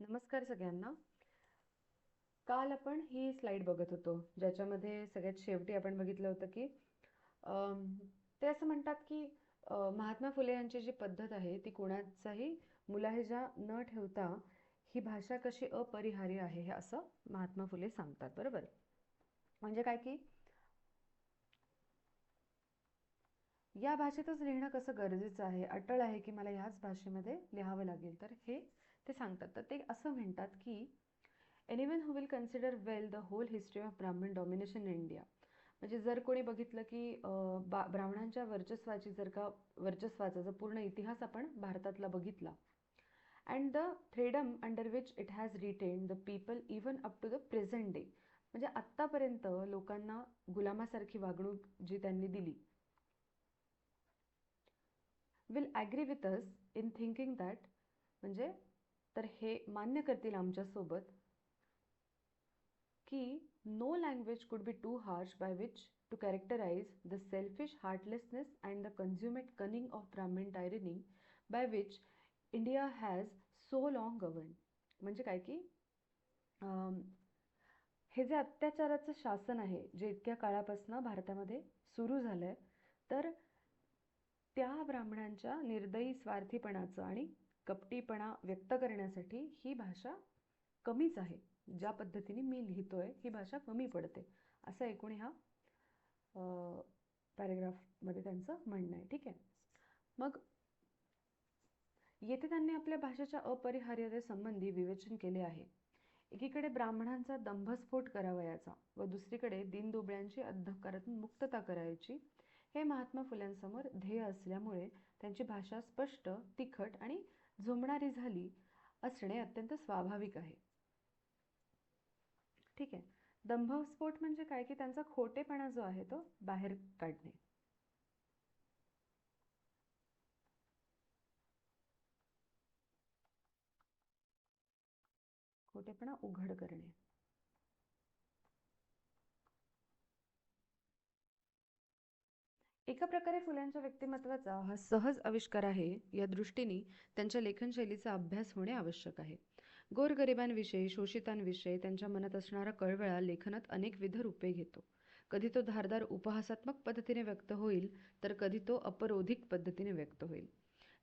नमस्कार सगळ्यांना. काल आपण ही स्लाइड बघत होतो ज्याच्यामध्ये सगळ्यात शेवटी आपण बघितलं होतं की ते असं म्हणतात की महात्मा फुले यांची जी पद्धत आहे ती कोणाचाही मुलाहिजा न ठेवता ही भाषा कशी अपरिहार्य आहे हे असं महात्मा फुले सांगतात बरोबर? म्हणजे काय की या भाषेतच लिहिणं कसं गरजेचं आहे अटळ आहे की मला ह्याच भाषेमध्ये लिहावं लागेल तर हे ते सांगतात. तर ते असं म्हणतात की anyone who will consider well the whole history of Brahmin domination in India म्हणजे जर कोणी बघितलं की बा ब्राह्मणांच्या वर्चस्वाची जर का वर्चस्वाचा जर पूर्ण इतिहास आपण भारतातला बघितला and the freedom under which it has retained the people even up to the present day म्हणजे आत्तापर्यंत लोकांना गुलामासारखी वागणूक जी त्यांनी दिली will agree with us in thinking that म्हणजे तर हे मान्य करतील आमच्यासोबत की no language could be too harsh by which to characterize the selfish heartlessness and the consummate cunning of Brahmin tyranny by which India has so long governed म्हणजे काय की हे जे अत्याचाराचं शासन आहे जे इतक्या काळापासून भारतामध्ये सुरू झालं आहे तर त्या ब्राह्मणांच्या निर्दयी स्वार्थीपणाचं आणि कपटीपणा व्यक्त करण्यासाठी ही भाषा कमीच आहे. ज्या पद्धतीने मी लिहितो आहे ही भाषा कमी पडते. असं एकूण ह्या पॅरेग्राफमध्ये त्यांचं म्हणणं आहे. ठीक आहे? मग येथे त्यांनी आपल्या भाषेच्या अपरिहार्यतेसंबंधी विवेचन केले आहे. एकीकडे ब्राह्मणांचा दंभस्फोट करावयाचा व दुसरीकडे दीनदुबळ्यांची अंधकारातून मुक्तता करायची हे महात्मा फुल्यांसमोर ध्येय असल्यामुळे त्यांची भाषा स्पष्ट तिखट आणि झोंबणारी झाली असणे अत्यंत स्वाभाविक आहे. ठीक आहे. दंभस्फोट म्हणजे काय? की त्यांचा खोटेपणा जो आहे तो बाहेर काढणे. खोटेपणा उघड करणे. एका प्रकारे फुल्यांच्या व्यक्तिमत्वाचा हा सहज आविष्कार आहे या दृष्टीने त्यांच्या लेखनशैलीचा अभ्यास होणे आवश्यक आहे. गोरगरिबांविषयी शोषितांविषयी त्यांच्या मनात असणारा कळवळा लेखनात अनेकविध रूपे घेतो. कधी तो धारदार उपहासात्मक पद्धतीने व्यक्त होईल तर कधी तो अपरोधिक पद्धतीने व्यक्त होईल.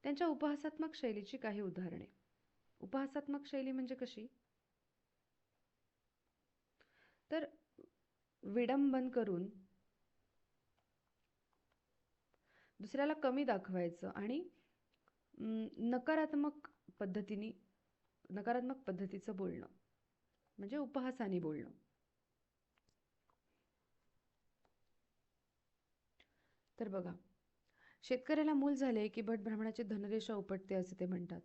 त्यांच्या उपहासात्मक शैलीची काही उदाहरणे. उपहासात्मक शैली म्हणजे कशी? तर विडंबन करून दुसऱ्याला कमी दाखवायचं आणि नकारात्मक पद्धतीने नकारात्मक पद्धतीचं बोलणं म्हणजे उपहासाने बोलणं. तर बघा शेतकऱ्याला मूल झाले की भट ब्राह्मणाची धनरेषा उपटते असे ते म्हणतात.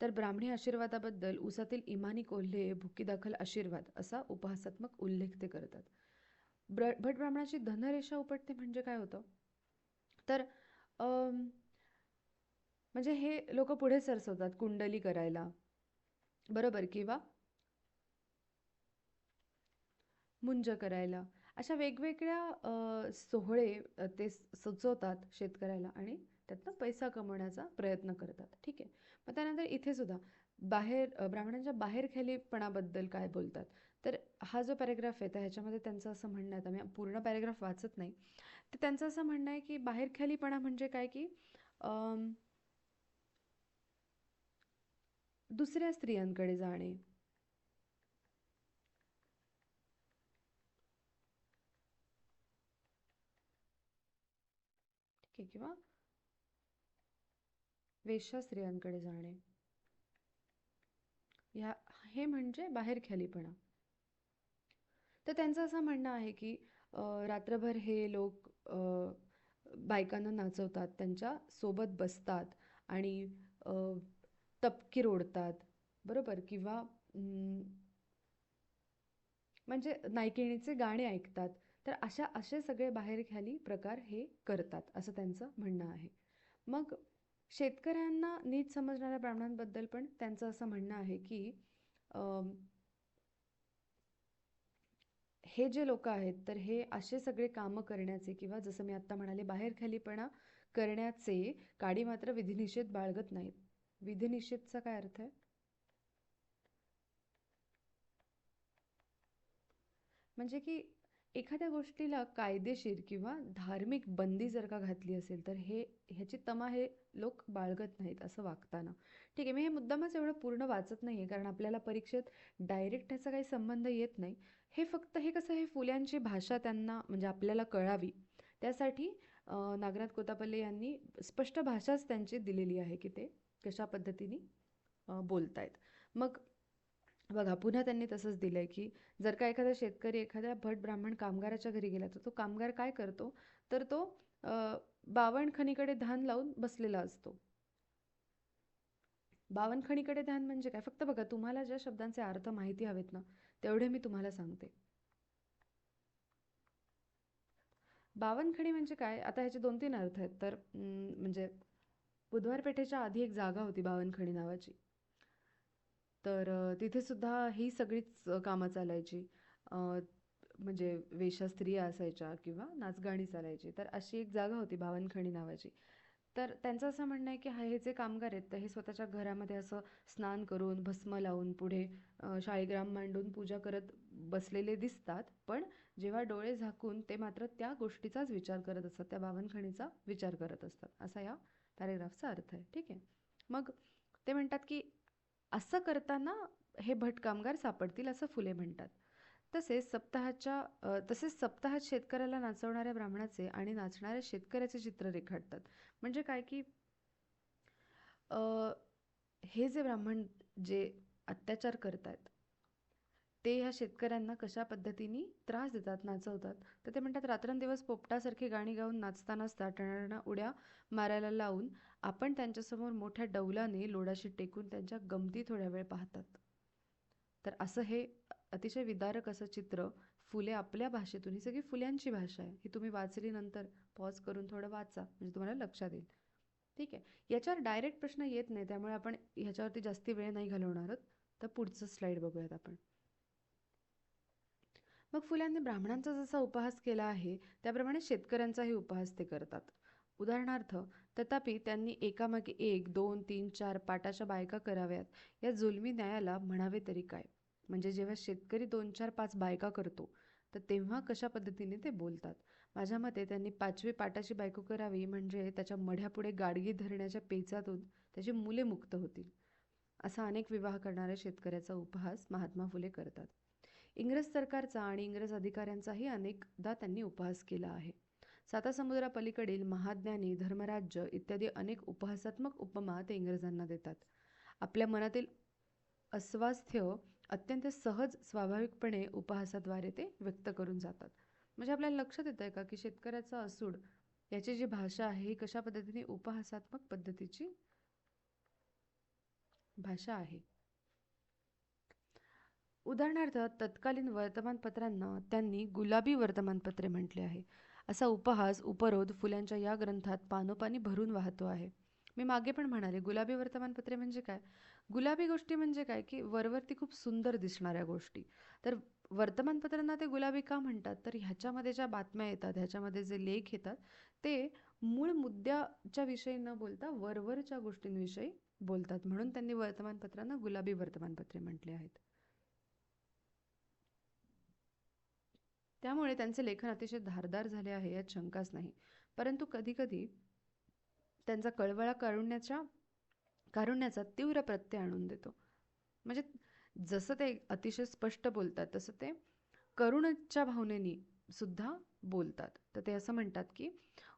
तर ब्राह्मणी आशीर्वादाबद्दल उसातील इमानी कोल्हे भुकीदाखल आशीर्वाद असा उपहासात्मक उल्लेख ते करतात. ब्र भट ब्राह्मणाची धनरेषा उपटते म्हणजे काय होतं? तर म्हणजे हे लोक पुढे सरसवतात कुंडली करायला. बरोबर? किंवा मुंज करायला. अशा वेगवेगळ्या सोहळे ते सुचवतात शेतकऱ्याला आणि त्यातनं पैसा कमवण्याचा प्रयत्न करतात. ठीक आहे? मग त्यानंतर इथे सुद्धा बाहेर ब्राह्मणांच्या ब्राह्मणांच्या बाहेरखेलीपणाबद्दल काय बोलतात? तर हा जो पॅरेग्राफ आहे तर ह्याच्यामध्ये त्यांचं असं म्हणणं आहे. आता मी पूर्ण पॅरेग्राफ वाचत नाही. तर त्यांचं असं म्हणणं आहे की बाहेरख्यालीपणा म्हणजे काय की दुसऱ्या स्त्रियांकडे जाणे. ठीक आहे किंवा वेश्या स्त्रियांकडे जाणे. ह्या हे म्हणजे बाहेरख्यालीपणा. तर त्यांचं असं म्हणणं आहे की रात्रभर हे लोक बायकांना नाचवतात त्यांच्यासोबत बसतात आणि तपकी तपकीर ओढतात बरोबर? किंवा म्हणजे नायकिणीचे गाणे ऐकतात. तर अशा असे सगळे बाहेरखाली प्रकार हे करतात असं त्यांचं म्हणणं आहे. मग शेतकऱ्यांना नीट समजणाऱ्या ब्राह्मणांबद्दल पण त्यांचं असं म्हणणं आहे की हे जे लोक आहेत तर हे असे सगळे कामं करण्याचे किंवा जसं मी आत्ता म्हणाले बाहेर खालीपणा करण्याचे काडी मात्र विधिनिषेध बाळगत नाहीत. विधिनिषेधचा काय अर्थ आहे? म्हणजे की एखाद्या गोष्टीला कायदेशीर किंवा धार्मिक बंदी जर का घातली असेल तर हे ह्याची तमा हे लोक बाळगत नाहीत असं वागताना. ठीक आहे मी हे मुद्दामच एवढं पूर्ण वाचत नाही आहे कारण आपल्याला परीक्षेत डायरेक्ट ह्याचा काही संबंध येत नाही. हे फक्त हे कसं हे फुल्यांची भाषा त्यांना म्हणजे आपल्याला कळावी. त्यासाठी नागनाथ कोतापल्ले यांनी स्पष्ट भाषाच त्यांची दिलेली आहे की ते कशा पद्धतीने बोलत आहेत मग बघा पुन्हा त्यांनी तसंच दिलं आहे की जर का एखादा शेतकरी एखाद्या भट ब्राह्मण कामगाराच्या घरी गेला तर तो कामगार काय करतो? तर तो बावणखणीकडे धान लावून बसलेला असतो. बावनखणीकडे ध्यान म्हणजे काय? फक्त बघा तुम्हाला ज्या शब्दांचे अर्थ माहिती हवेत ना तेवढे मी तुम्हाला सांगते. बावनखणी म्हणजे काय? आता ह्याचे दोन तीन अर्थ आहेत. तर म्हणजे बुधवार पेठेच्या आधी एक जागा होती बावनखणी नावाची. तर तिथे सुद्धा ही सगळीच कामं चालायची. म्हणजे वेशा स्त्रिया असायच्या किंवा नाचगाणी चालायची. तर अशी एक जागा होती बावनखणी नावाची. तर त्यांचं असं म्हणणं आहे की हे जे कामगार आहेत तर हे स्वतःच्या घरामध्ये असं स्नान करून भस्म लावून पुढे शाळीग्राम मांडून पूजा करत बसलेले दिसतात. पण जेव्हा डोळे झाकून ते मात्र त्या गोष्टीचाच विचार करत असतात त्या बावनखणीचा विचार करत असतात. असा या पॅरेग्राफचा अर्थ आहे. ठीक आहे. मग ते म्हणतात की असं करताना हे भट कामगार सापडतील असं फुले म्हणतात. तसेच सप्ताहाच्या तसेच सप्ताहात शेतकऱ्याला नाचवणाऱ्या ब्राह्मणाचे आणि नाचणाऱ्या शेतकऱ्याचे चित्र रेखाटतात. म्हणजे काय की हे जे ब्राह्मण जे अत्याचार करतात ते ह्या शेतकऱ्यांना कशा पद्धतीने त्रास देतात नाचवतात? तर ते म्हणतात रात्रंदिवस पोपटासारखी गाणी गाऊन नाचता नाचता टणाटणा उड्या मारायला लावून आपण त्यांच्यासमोर मोठ्या डौलाने लोडाशी टेकून त्यांच्या गमती थोड्या वेळ पाहतात. तर असं हे अतिशय विदारक असं चित्र फुले आपल्या भाषेतून. ही सगळी फुल्यांची भाषा आहे. ही तुम्ही वाचली नंतर पॉज करून थोडं वाचा म्हणजे तुम्हाला लक्षात येईल. ठीक आहे. याच्यावर डायरेक्ट प्रश्न येत नाही त्यामुळे आपण ह्याच्यावरती जास्ती वेळ नाही घालवणार आहोत. तर पुढचं स्लाईड बघूयात आपण. मग फुल्यांनी ब्राह्मणांचा जसा उपहास केला आहे त्याप्रमाणे शेतकऱ्यांचाही उपहास ते करतात. उदाहरणार्थ तथापि त्यांनी एकामागे एक दोन तीन चार पाटाच्या बायका कराव्यात. या जुलमी न्यायाला म्हणावे तरी काय? म्हणजे जेव्हा शेतकरी दोन चार पाच बायका करतो तर तेव्हा कशा पद्धतीने ते बोलतात? माझ्या मते त्यांनी पाचवी पाटाची बायको करावी म्हणजे त्याच्या मढ्यापुढे गाडगी धरण्याच्या पेचातून त्याची मुले मुक्त होतील असा अनेक विवाह करणाऱ्या शेतकऱ्याचा उपहास महात्मा फुले करतात. इंग्रज सरकारचा आणि इंग्रज अधिकाऱ्यांचाही अनेकदा त्यांनी उपहास केला आहे. सातासमुद्रापलीकडील महाज्ञानी धर्मराज्य इत्यादी अनेक उपहासात्मक उपमा ते इंग्रजांना देतात. आपल्या मनातील अस्वास्थ्य अत्यंत सहज स्वाभाविकपणे उपहासाद्वारे ते व्यक्त करून जातात. म्हणजे आपल्याला लक्षात येतं आहे का की शेतकऱ्याचा असूड याची जी भाषा आहे ही कशा पद्धतीने उपहासात्मक पद्धतीची भाषा आहे? उदाहरणार्थ तत्कालीन वर्तमानपत्रांना त्यांनी गुलाबी वर्तमानपत्रे म्हटले आहे. असा उपहास उपरोध फुल्यांच्या या ग्रंथात पानोपानी भरून वाहतो आहे. मी मागे पण म्हणाले गुलाबी वर्तमानपत्रे म्हणजे काय? गुलाबी गोष्टी म्हणजे काय? की वरवरती खूप सुंदर दिसणाऱ्या गोष्टी. तर वर्तमानपत्रांना ते गुलाबी का म्हणतात? तर ह्याच्यामध्ये ज्या बातम्या येतात ह्याच्यामध्ये जे लेख येतात ते मूळ मुद्द्याच्या विषयी न बोलता वरवरच्या गोष्टींविषयी बोलतात. म्हणून त्यांनी वर्तमानपत्रांना गुलाबी वर्तमानपत्रे म्हटले आहेत. त्यामुळे त्यांचे लेखन अतिशय धारदार झाले आहे यात शंकाच नाही. परंतु कधीकधी त्यांचा कळवळा कारुण्याच्या कारुण्याचा तीव्र प्रत्यय आणून देतो. म्हणजे जसं ते अतिशय स्पष्ट बोलतात तसं ते करुणच्या भावनेनी सुद्धा बोलतात. तर ते असं म्हणतात की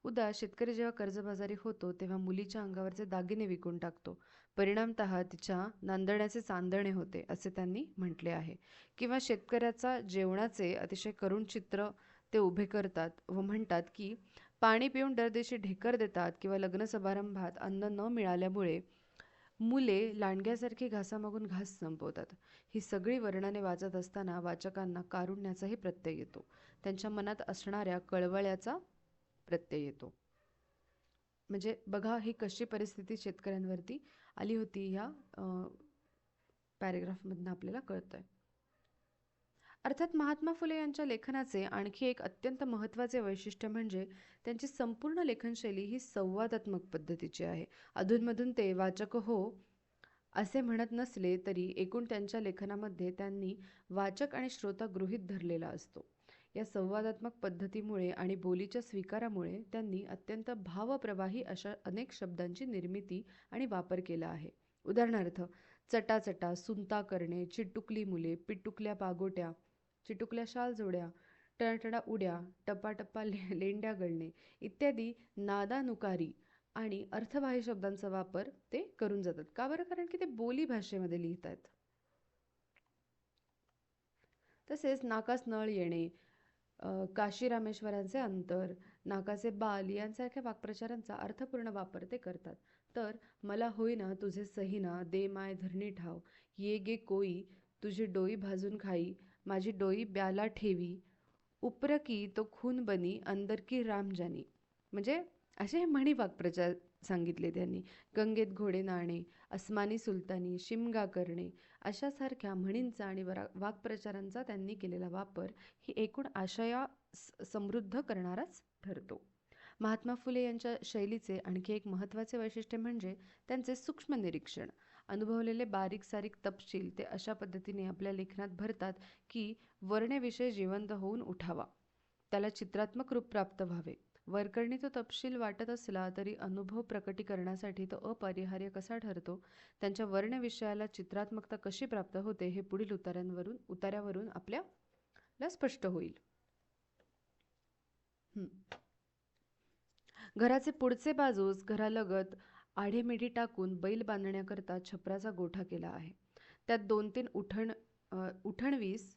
उदा शेतकरी जेव्हा कर्जबाजारी होतो तेव्हा मुलीच्या अंगावरचे दागिने विकून टाकतो. परिणामत तिच्या नांदण्याचे चांदणे होते असे त्यांनी म्हटले आहे. किंवा शेतकऱ्याचा जेवणाचे अतिशय करुण चित्र ते उभे करतात व म्हणतात की पाणी पिऊन दरदेशी ढेकर देतात किंवा लग्न समारंभात अन्न न मिळाल्यामुळे मुले लांडग्यासारखी घासामागून घास संपवतात. ही सगळी वर्णने वाचत असताना वाचकांना कारुण्याचाही प्रत्यय येतो. त्यांच्या मनात असणाऱ्या कळवळ्याचा प्रत्यय येतो. म्हणजे बघा ही कशी परिस्थिती शेतकऱ्यांवरती आली होती ह्या पॅरेग्राफमधनं आपल्याला कळतं आहे अर्थात महात्मा फुले यांच्या लेखनाचे आणखी एक अत्यंत महत्त्वाचे वैशिष्ट्य म्हणजे त्यांची संपूर्ण लेखनशैली ही संवादात्मक पद्धतीची आहे. अधूनमधून ते वाचक हो असे म्हणत नसले तरी एकूण त्यांच्या लेखनामध्ये त्यांनी वाचक आणि श्रोता गृहीत धरलेला असतो. या संवादात्मक पद्धतीमुळे आणि बोलीच्या स्वीकारामुळे त्यांनी अत्यंत भावप्रवाही अशा अनेक शब्दांची निर्मिती आणि वापर केला आहे. उदाहरणार्थ चटाचटा सुंता करणे चिटुकली मुले पिटुकल्या पागोट्या चिटुकल्या शाल जोड्या टणटणा उड्या टप्पाटप्पा ले लेंड्या गळणे इत्यादी नादानुकारी आणि अर्थबाह्य शब्दांचा वापर ते करून जातात. का बरं? कारण की ते बोली भाषेमध्ये लिहित आहेत तसेच नाकास नळ येणे काशी रामेश्वरांचे अंतर नाकाचे बाल यांसारख्या वाक्प्रचारांचा अर्थपूर्ण वापर ते करतात. तर मला होईना तुझे सहीना दे माय धरणी ठाव ये गे कोई तुझी डोई भाजून खाई माझी डोई ब्याला ठेवी. उपरकी तो खून बनी अंदरकी राम जानी. म्हणजे असे हे म्हणी वाक्प्रचार सांगितले त्यांनी. गंगेत घोडे नाणे अस्मानी सुलतानी शिमगा करणे अशासारख्या म्हणींचा आणि वरा वाक्प्रचारांचा त्यांनी केलेला वापर ही एकूण आशया समृद्ध करणाराच ठरतो. महात्मा फुले यांच्या शैलीचे आणखी एक महत्त्वाचे वैशिष्ट्य म्हणजे त्यांचे सूक्ष्म निरीक्षण. अनुभवलेले बारीक सारीक तपशील ते अशा पद्धतीने आपल्या लेखनात भरतात की वर्णविषय जिवंत होऊन उठावा. त्याला चित्रात्मक रूप प्राप्त व्हावे. वरकरणी तो तपशील वाटत असला तरी अनुभव प्रकटीकरणासाठी तो अपरिहार्य कसा ठरतो? त्यांच्या वर्णविषयाला चित्रात्मकता कशी प्राप्त होते? हे पुढील उतार्यांवरून उतार्यावरून आपल्याला स्पष्ट होईल. घराचे पुढचे बाजूस घरालगत आढेमेढी टाकून बैल बांधण्याकरता छपराचा गोठा केला आहे. त्यात दोन तीन उठण उठणवीस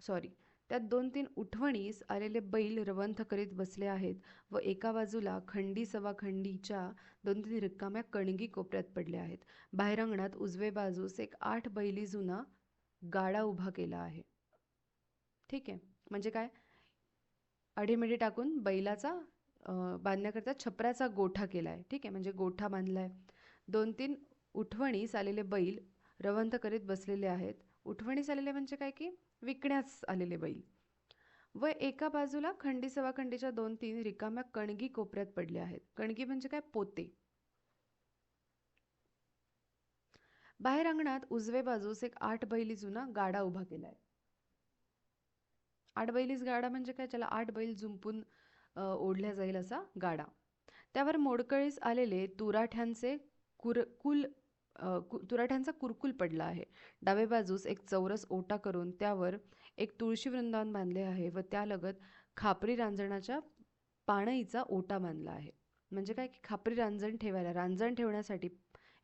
सॉरी त्यात दोन तीन उठवणीस आलेले बैल रवंथ करीत बसले आहेत व एका बाजूला खंडी सवा खंडीच्या दोन तीन रिकाम्या कणगी कोपऱ्यात पडल्या आहेत. बाहेर अंगणात उजवे बाजूस एक आठ बैली जुना गाडा उभा केला आहे. ठीक आहे. म्हणजे काय? अढेमेढे टाकून बैलाचा बांधण्याकरता छपराचा गोठा केला आहे ठीक आहे? म्हणजे गोठा बांधला आहे दोन तीन उठवणीस आलेले बैल रवंथ करीत बसलेले आहेत. उठवणीस आलेले म्हणजे काय की विकण्यास आलेले बैल. व एका बाजूला खंडी सवाखंडीच्या दोन तीन रिकाम्या कणगी कोपऱ्यात पडल्या आहेत. कणगी म्हणजे काय? पोते. बाहेर अंगणात उजवे बाजूस एक आठ बैली जुना गाडा उभा केलाय. आठ बैलीस गाडा म्हणजे काय? त्याला आठ बैल जुंपून ओढल्या जाईल असा गाडा. त्यावर मोडकळीस आलेले तुराठ्यांचे कुर कुल तुराठ्यांचा कुरकुल पडला आहे. डावे बाजूस एक चौरस ओटा करून त्यावर एक तुळशी वृंदावन बांधले आहे व त्यालगत खापरी रांजणाच्या पाणईचा ओटा बांधला आहे. म्हणजे काय की खापरी रांजण ठेवायला रांजण ठेवण्यासाठी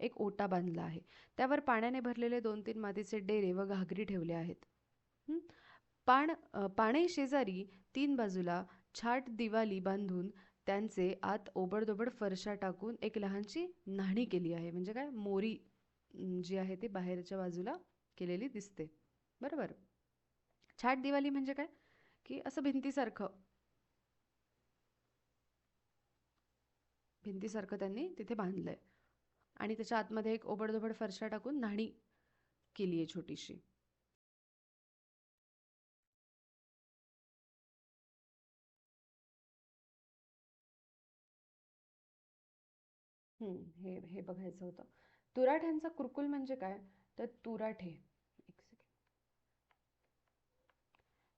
एक ओटा बांधला आहे. त्यावर पाण्याने भरलेले दोन तीन मातीचे डेरे व घागरी ठेवले आहेत. पाण पाणई शेजारी तीन बाजूला छाट दिवाली बांधून त्यांचे आत ओबडदोबड फरशा टाकून एक लहानशी न्हाणी केली आहे. म्हणजे काय? मोरी जी आहे ती बाहेरच्या बाजूला केलेली दिसते. बरोबर? छाट दिवाली म्हणजे काय? की असं भिंतीसारखं. भिंतीसारखं त्यांनी तिथे बांधलंय. आणि त्याच्या आतमध्ये एक ओबडधोबड फरशा टाकून न्हाणी केली आहे छोटीशी. हे हे बघायचं होतं. तुराठ्यांचा कुरकुल म्हणजे काय? तर तुराठे. एक सेकंड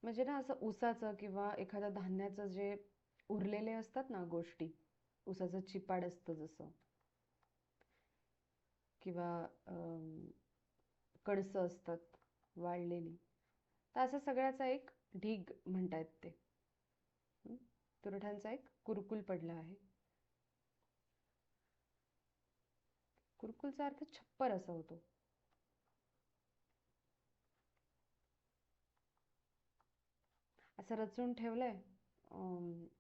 म्हणजे ना असं ऊसाचं किंवा एखाद्या धान्याचं जे उरलेले असतात ना गोष्टी ऊसाचं चिपाड असतं जसं. किंवा कणसं असतात वाळलेली. तर असं सगळ्याचा एक ढीग म्हणतायत ते. तुरठ्यांचा एक कुरकुल पडला आहे. कुरकुलचा अर्थ छप्पर असा होतो. असं रचून ठेवलंय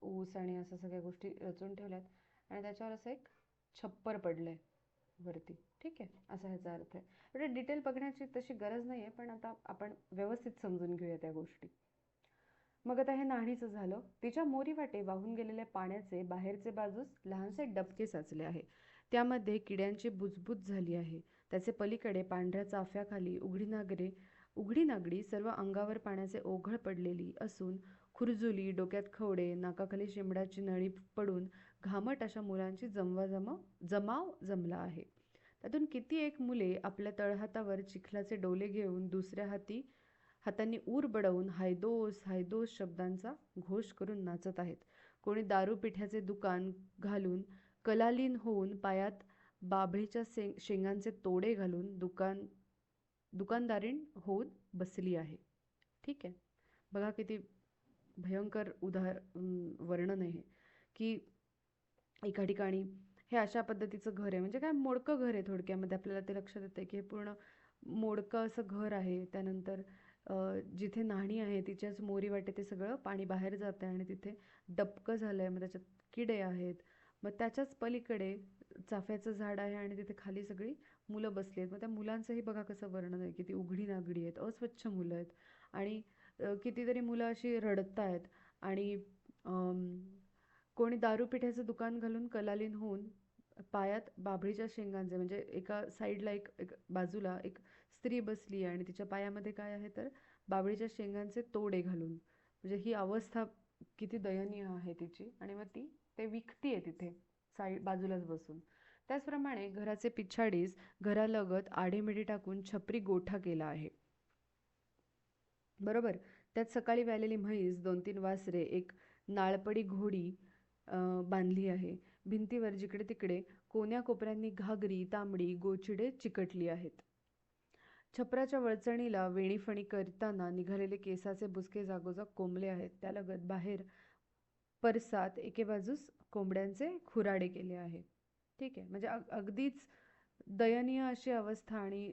ऊस आणि असं सगळ्या गोष्टी रचून ठेवल्यात आणि त्याच्यावर असं एक छप्पर पडलंय वरती. ठीक आहे? असा ह्याचा अर्थ आहे. डिटेल बघण्याची तशी गरज नाही आहे पण आता आपण व्यवस्थित समजून घेऊया त्या गोष्टी. मग आता हे नाणीचं झालं. तिच्या मोरी वाटे वाहून गेलेल्या पाण्याचे बाहेरचे बाजूस लहानसे डबके साचले आहे. त्यामध्ये किड्यांची बुजबुज झाली आहे. त्याचे पलीकडे पांढऱ्या चाफ्याखाली उघडी नागरे उघडी नागडी सर्व अंगावर पाण्याचे ओघळ पडलेली असून खुरजुली डोक्यात खवडे नाकाखाली शिंबडाची नळी पडून घामट अशा मुलांची जमवाजम जमाव जमला आहे. त्यातून किती एक मुले आपल्या तळहातावर चिखलाचे डोले घेऊन दुसऱ्या हाती हातांनी ऊर बडवून हायदोस हायदोस शब्दांचा घोष करून नाचत आहेत. कोणी दारू पिठ्याचे दुकान घालून कलालीन होऊन पायात बाभळीच्या से शेंगांचे तोडे घालून दुकान दुकानदारीण होऊन बसली आहे. ठीक आहे. बघा किती भयंकर उदाहर वर्णन आहे. की एका ठिकाणी हे अशा पद्धतीचं घर आहे. म्हणजे काय मोडकं घर आहे थोडक्यामध्ये. आपल्याला ते लक्षात येतं की हे पूर्ण मोडकं असं घर आहे. त्यानंतर जिथे नाणी आहे तिच्याच मोरी वाटे ते सगळं पाणी बाहेर जातं आहे आणि तिथे डबकं झालं आहे मग त्याच्यात किडे आहेत. मग त्याच्याच पलीकडे चाफ्याचं झाड आहे आणि तिथे खाली सगळी मुलं बसली आहेत. मग त्या मुलांचंही बघा कसं वर्णन आहे. किती उघडी नागडी आहेत अस्वच्छ मुलं आहेत. आणि कितीतरी मुलं अशी रडत आहेत. आणि कोणी दारू पिठ्याचं दुकान घालून कलालीन होऊन पायात बाभळीच्या शेंगांचे म्हणजे एका साईडला एक एक बाजूला एक स्त्री बसली आहे आणि तिच्या पायामध्ये काय आहे तर बाभळीच्या शेंगांचे तोडे घालून. म्हणजे ही अवस्था किती दयनीय आहे तिची. आणि मग ती ते विकती आहे तिथे साईड बाजूलाच बसून. त्याचप्रमाणे घराचे पिछाडीस घरालगत आडेमेढे टाकून छपरी गोठा केला आहे. बरोबर? त्यात सकाळी व्यालेली म्हैस दोन तीन वासरे एक नाळपडी घोडी बांधली आहे. भिंतीवर जिकडे तिकडे कोण्या कोपऱ्यांनी घागरी तांबडी गोचिडे चिकटली आहेत. छपराच्या वळचणीला वेणीफणी करताना निघालेले केसाचे बुसके जागोजाग कोंबले आहेत. त्यालगत बाहेर परसात एके बाजूस कोंबड्यांचे खुराडे केले आहे ठीक आहे. म्हणजे अग अगदीच दयनीय अशी अवस्था आणि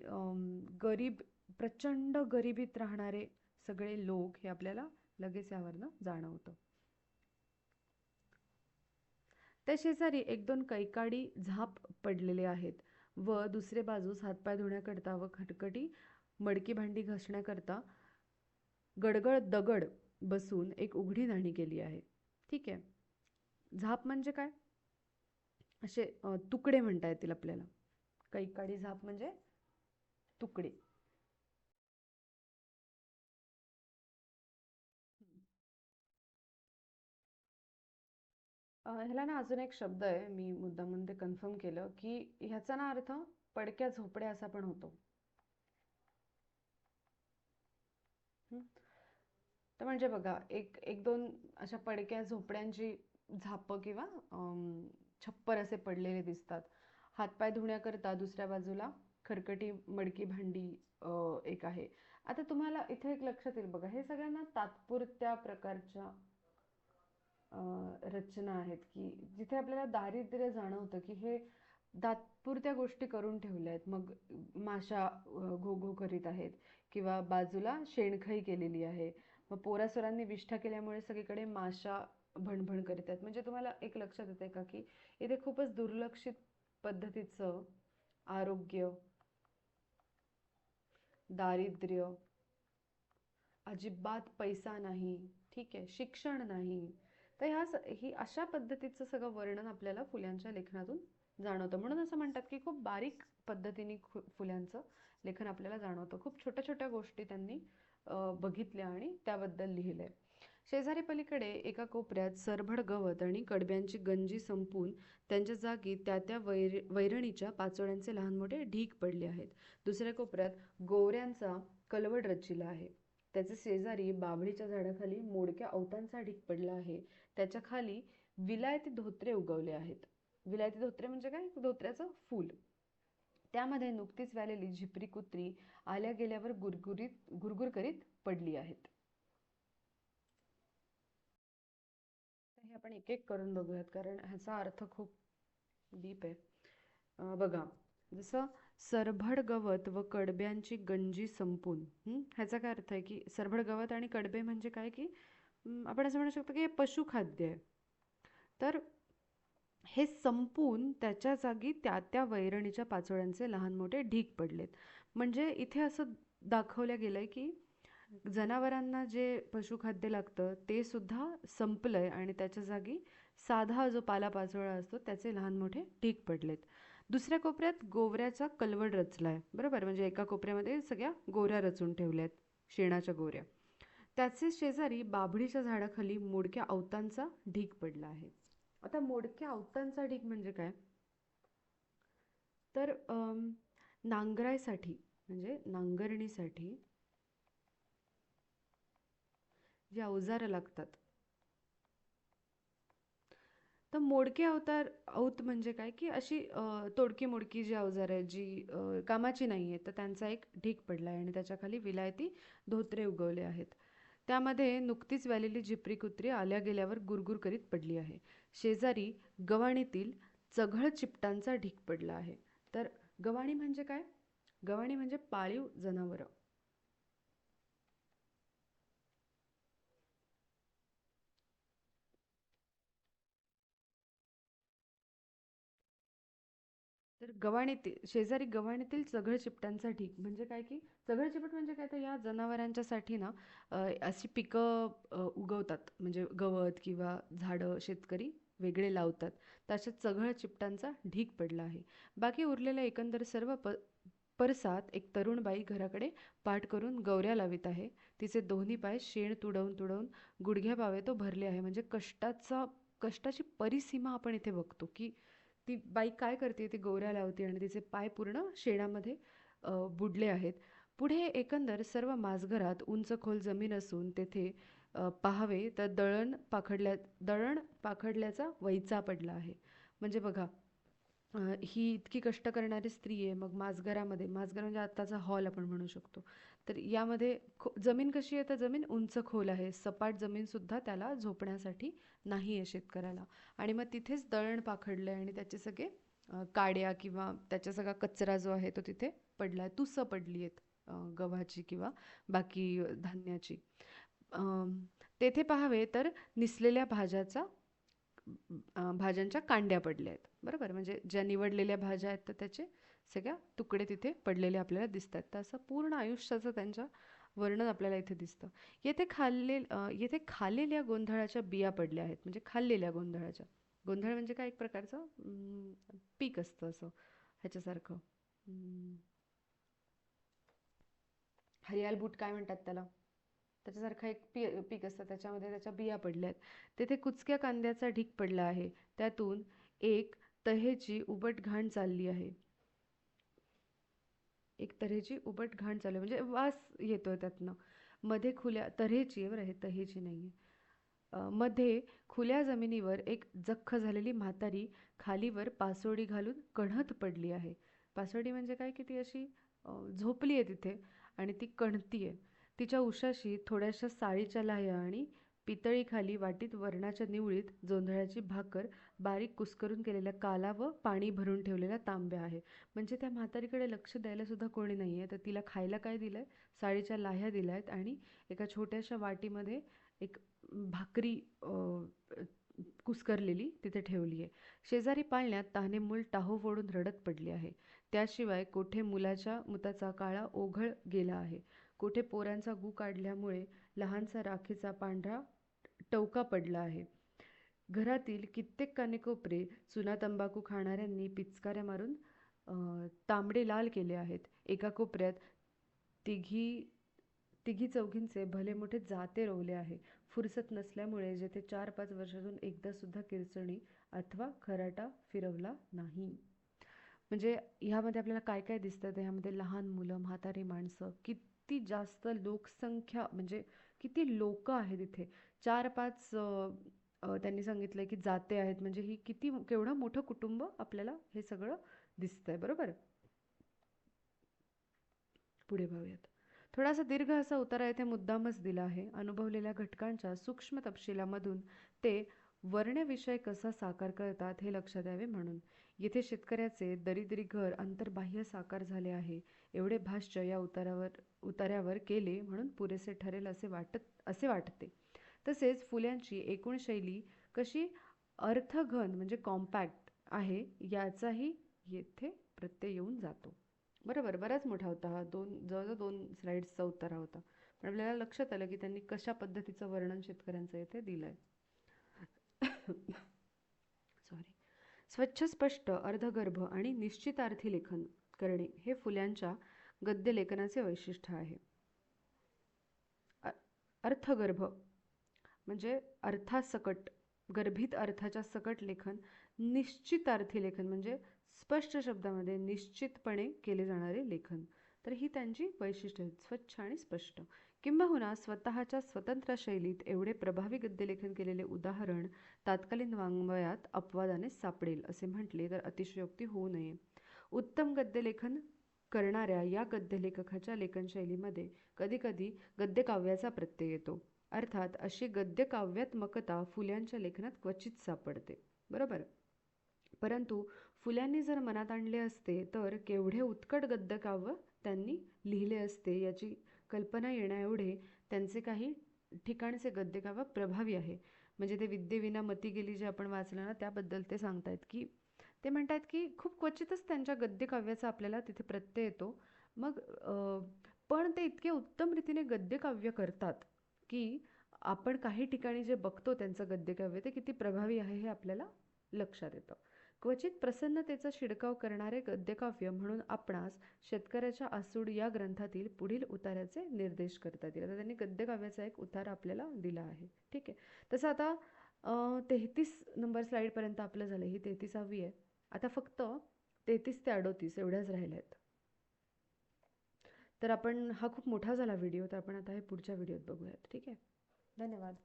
गरीब प्रचंड गरिबीत राहणारे सगळे लोक हे आपल्याला लगेच यावरनं जाणवतं. त्या शेजारी एक दोन कैकाडी झाप पडलेले आहेत व दुसरे बाजूस हातपाय धुण्याकरता व खटखटी मडकी भांडी घासण्याकरता गडगड दगड बसून एक उघडी नाणी केली आहे. ठीक आहे. झाप म्हणजे काय? असे तुकडे म्हणता येतील आपल्याला. कैकाडी झाप म्हणजे तुकडे. ह्याला ना अजून एक शब्द आहे मी मुद्दामून ते कन्फर्म केलं की ह्याचा ना अर्थ पडक्या झोपड्या असा पण होतो. तर म्हणजे बघा एक एक दोन अशा पडक्या झोपड्यांची झापं किंवा छप्पर असे पडलेले दिसतात. हातपाय धुण्याकरता दुसऱ्या बाजूला खरकटी मडकी भांडी एक आहे. आता तुम्हाला इथे एक लक्षात येईल बघा हे सगळ्यांना तात्पुरत्या प्रकारच्या रचना आहेत की जिथे आपल्याला दारिद्र्य जाणवतं की हे तात्पुरत्या गोष्टी करून ठेवल्या आहेत. मग माशा घो घो करीत आहेत किंवा बाजूला शेणखई केलेली आहे. मग पोरासोरांनी विष्ठा केल्यामुळे सगळीकडे माशा भणभण करीत आहेत. म्हणजे तुम्हाला एक लक्षात येते का की इथे खूपच दुर्लक्षित पद्धतीचं आरोग्य दारिद्र्य अजिबात पैसा नाही ठीक आहे शिक्षण नाही. तर ह्या ही अशा पद्धतीचं सगळं वर्णन आपल्याला फुल्यांच्या लेखनातून जाणवतं. म्हणून असं म्हणतात की खूप बारीक पद्धतीने फुल्यांचं लेखन आपल्याला जाणवतं. खूप छोट्या छोट्या गोष्टी त्यांनी बघितल्या आणि त्याबद्दल लिहिलंय. शेजारी पलीकडे एका कोपऱ्यात सरभड गवत आणि कडब्यांची गंजी संपून त्यांच्या जागी त्या त्या वैर वैरणीच्या पाचोळ्यांचे लहान मोठे ढीक पडले आहेत. दुसऱ्या कोपऱ्यात गोवऱ्यांचा कलवड रचिला आहे. त्याचे शेजारी बाभळीच्या झाडाखाली मोडक्या अवतांचा ढीक पडला आहे. त्याच्याखाली विलायती धोत्रे उगवले आहेत. विलायती धोत्रे म्हणजे काय? धोत्र्याचं फूल. त्यामध्ये नुकतीच व्यालेली झिपरी कुत्री आल्या गेल्यावर गुरगुरीत गुरगुर करीत पडली आहेत. हे आपण एक एक करून बघूयात कारण ह्याचा अर्थ खूप डीप आहे. बघा जसं सरभड गवत व कडब्यांची गंजी संपून ह्याचा काय अर्थ आहे की सरभड गवत आणि कडबे म्हणजे काय की आपण असं म्हणू शकतो की हे पशुखाद्य आहे. तर हे संपून त्याच्या जागी त्या त्या वैरणीच्या पाचोळ्यांचे लहान मोठे ढीक पडलेत. म्हणजे इथे असं दाखवलं गेलं आहे की जनावरांना जे पशुखाद्य लागतं ते सुद्धा संपलं आहे आणि त्याच्या जागी साधा जो पालापाचोळा असतो त्याचे लहान मोठे ढीक पडलेत. दुसऱ्या कोपऱ्यात गोवऱ्याचा कलवड रचला आहे बरोबर? म्हणजे एका कोपऱ्यामध्ये सगळ्या गोऱ्या रचून ठेवल्या आहेत शेणाच्या गोऱ्या. त्याचे शेजारी बाभळीच्या झाडाखाली मोडक्या अवतांचा ढीक पडला आहे. आता मोडक्या अवतांचा ढीक म्हणजे काय? तर नांगरायसाठी म्हणजे नांगरणीसाठी जी अवजारं लागतात. तर मोडके अवतार औत म्हणजे काय? की अशी तोडकी मोडकी जी अवजारं आहेत जी कामाची नाही आहेत तर त्यांचा एक ढीक पडला आहे आणि त्याच्याखाली विलायती धोत्रे उगवले आहेत. त्यामध्ये नुकतीच व्यालेली झिपरी कुत्री आल्या गेल्यावर गुरगुर करीत पडली आहे. शेजारी गवाणीतील चघळ चिपटांचा ढीक पडला आहे. तर गवाणी म्हणजे काय? गवाणी म्हणजे पाळीव जनावरं. तर गव्हाणीतील शेजारी गव्हाणीतील चघळ चिपटांचा म्हणजे काय की चघळ चिपट म्हणजे काय? तर या जनावरांच्यासाठी ना अशी पिकं उगवतात. म्हणजे गवत किंवा झाडं शेतकरी वेगळे लावतात. तशा चघळ चिपटांचा ढीक पडला आहे. बाकी उरलेल्या एकंदर सर्व प परसात एक तरुण बाई घराकडे पाठ करून गौऱ्या लावित आहे. तिचे दोन्ही पाय शेण तुडवून तुडवून गुडघ्या पावे तो भरले आहे. म्हणजे कष्टाचा कष्टाची परिसीमा आपण इथे बघतो की ती बाई काय करते ती गौऱ्या लावते आणि तिचे पाय पूर्ण शेणामध्ये बुडले आहेत. पुढे एकंदर सर्व मासघरात उंच खोल जमीन असून तेथे पाहावे तर दळण पाखडल्या दळण पाखडल्याचा वैचा पडला आहे. म्हणजे बघा ही इतकी कष्ट करणारी स्त्री आहे मग माझघरामध्ये माझघर म्हणजे आत्ताचा हॉल आपण म्हणू शकतो. तर यामध्ये खो जमीन कशी आहे तर जमीन उंच खोल आहे. सपाट जमीनसुद्धा त्याला झोपण्यासाठी नाही आहे शेतकऱ्याला. आणि मग तिथेच दळण पाखडलं आहे आणि त्याचे सगळे काड्या किंवा त्याचा सगळा कचरा जो आहे तो तिथे पडला आहे तुसं पडली आहेत गव्हाची किंवा बाकी धान्याची. तेथे पाहावे तर निसलेल्या भाज्याचा भाज्यांच्या कांड्या पडल्या आहेत. बरोबर? म्हणजे ज्या निवडलेल्या भाज्या आहेत तर त्याचे सगळ्या तुकडे तिथे पडलेले आपल्याला दिसतात. तर असं पूर्ण आयुष्याचं त्यांच्या वर्णन आपल्याला इथे दिसतं. येथे खाल्ले येथे खाल्लेल्या गोंधळाच्या बिया पडल्या आहेत. म्हणजे खाल्लेल्या गोंधळाच्या. गोंधळ म्हणजे काय एक प्रकारचं? पीक असतं असं ह्याच्यासारखं. हरियाल बूट काय म्हणतात त्याला? त्याच्यासारखा एक पी पीक असतं. त्याच्यामध्ये त्याच्या बिया पडल्या आहेत. तेथे कुचक्या कांद्याचा ढीक पडला आहे. त्यातून एक तहेची उबट घाण चालली आहे. एक तऱ्हेची उबट घाण चालू आहे. म्हणजे वास येतोय त्यातनं. मध्ये खुल्या तऱ्हेची बरं हे तहेची नाही आहे मध्ये खुल्या जमिनीवर एक जख्ख झालेली म्हातारी खालीवर पासोडी घालून कणत पडली आहे. पासोडी म्हणजे काय? की ती अशी झोपली आहे तिथे आणि ती कणती आहे तिच्या उशाशी थोड्याशा साळीच्या लाह्या आणि पितळीखाली वाटीत वरणाच्या निवळीत जोंधळ्याची भाकर बारीक कुस्करून केलेल्या काला व पाणी भरून ठेवलेल्या तांब्या आहे. म्हणजे त्या म्हातारीकडे लक्ष द्यायलासुद्धा कोणी नाही आहे तर तिला खायला काय दिलं आहे साडीच्या लाह्या दिल्या आहेत आणि एका छोट्याशा वाटीमध्ये एक भाकरी कुस्करलेली तिथे ठेवली आहे शेजारी पाळण्यात ताने मूल टाहो फोडून रडत पडली आहे. त्याशिवाय कोठे मुलाच्या मुताचा काळा ओघळ गेला आहे. कुठे पोरांचा गू काढल्यामुळे लहानसा राखीचा पांढरा टवका पडला आहे. घरातील कित्येक कानेकोपरे चुना तंबाखू खाणाऱ्यांनी पिचकाऱ्या मारून तांबडे लाल केले आहेत. एका कोपऱ्यात तिघी तिघी चौघींचे भले मोठे जाते रोवले आहे. फुरसत नसल्यामुळे जेथे चार पाच वर्षातून एकदा सुद्धा किरचणी अथवा खराटा फिरवला नाही. म्हणजे ह्यामध्ये आपल्याला काय काय दिसतं ह्यामध्ये लहान मुलं म्हातारी माणसं कित जास्त लोकसंख्या म्हणजे किती लोक आहेत इथे? चार पाच त्यांनी सांगितलं की जाते आहेत. म्हणजे ही किती केवढं मोठं कुटुंब आपल्याला हे सगळं दिसतंय बरोबर? पुढे पाहूयात थोडासा दीर्घ असा उतारा येथे मुद्दामच दिला आहे. अनुभवलेल्या घटकांच्या सूक्ष्म तपशिलामधून ते वर्णविषय कसा साकार करतात हे लक्षात यावे म्हणून. येथे शेतकऱ्याचे दरिद्री घर अंतर्बाह्य साकार झाले आहे. एवढे भाष्य या उतारावर उतार्यावर केले म्हणून पुरेसे ठरेल असे वाटत असे वाटते. तसेच फुल्यांची एकूण शैली कशी अर्थघन म्हणजे कॉम्पॅक्ट आहे याचाही येथे प्रत्यय येऊन जातो. बरोबर बराच मोठा होता हा. दोन जवळजवळ दोन स्लाईड्सचा उत्तरा होता. पण आपल्याला लक्षात आलं की त्यांनी कशा पद्धतीचं वर्णन शेतकऱ्यांचं येथे दिलं आहे स्वच्छ स्पष्ट अर्धगर्भ आणि निश्चितार्थी लेखन करणे हे फुल्यांच्या गद्य लेखनाचे वैशिष्ट्य आहे. अर्थगर्भ म्हणजे अर्थासकट गर्भित अर्थाच्या सकट लेखन निश्चितार्थी लेखन म्हणजे स्पष्ट शब्दामध्ये निश्चितपणे केले जाणारे लेखन. तर ही त्यांची वैशिष्ट्य आहेत स्वच्छ आणि स्पष्ट. किंबहुना स्वतःच्या स्वतंत्र शैलीत एवढे प्रभावी गद्यलेखन केलेले उदाहरण तात्कालीन वाङ्मयात अपवादाने सापडेल असे म्हटले तर अतिशयोक्ती होऊ नये. उत्तम गद्यलेखन करणाऱ्या या गद्यलेखकाच्या लेखनशैलीमध्ये कधीकधी गद्यकाव्याचा प्रत्यय येतो. अर्थात अशी गद्यकाव्यात्मकता फुल्यांच्या लेखनात क्वचित सापडते. बरोबर? परंतु फुल्यांनी जर मनात आणले असते तर केवढे उत्कट गद्यकाव्य त्यांनी लिहिले असते याची कल्पना येण्याएवढे त्यांचे काही ठिकाणचे गद्यकाव्य प्रभावी आहे. म्हणजे ते विद्येविना मती गेली जे आपण वाचलं ना त्याबद्दल ते सांगतायत की ते म्हणतात की खूप क्वचितच त्यांच्या गद्यकाव्याचा आपल्याला तिथे प्रत्यय येतो. मग पण ते इतके उत्तम रीतीने गद्यकाव्य करतात की आपण काही ठिकाणी जे बघतो त्यांचं गद्यकाव्य ते किती प्रभावी आहे हे आपल्याला लक्षात येतं. क्वचित प्रसन्नतेचा शिडकाव करणारे गद्यकाव्य म्हणून आपणास शेतकऱ्याच्या आसूड या ग्रंथातील पुढील उताऱ्याचे निर्देश करतात येईल आता त्यांनी गद्यकाव्याचा एक उतार आपल्याला दिला आहे. ठीक आहे. तसं आता तेहतीस नंबर स्लाईडपर्यंत आपलं झालं. ही तेहतीसावी आहे. आता फक्त तेहतीस ते अडोतीस एवढ्याच राहिल्या आहेत. तर आपण हा खूप मोठा झाला व्हिडिओ तर आपण आता हे पुढच्या व्हिडिओत बघूयात. ठीक आहे. धन्यवाद.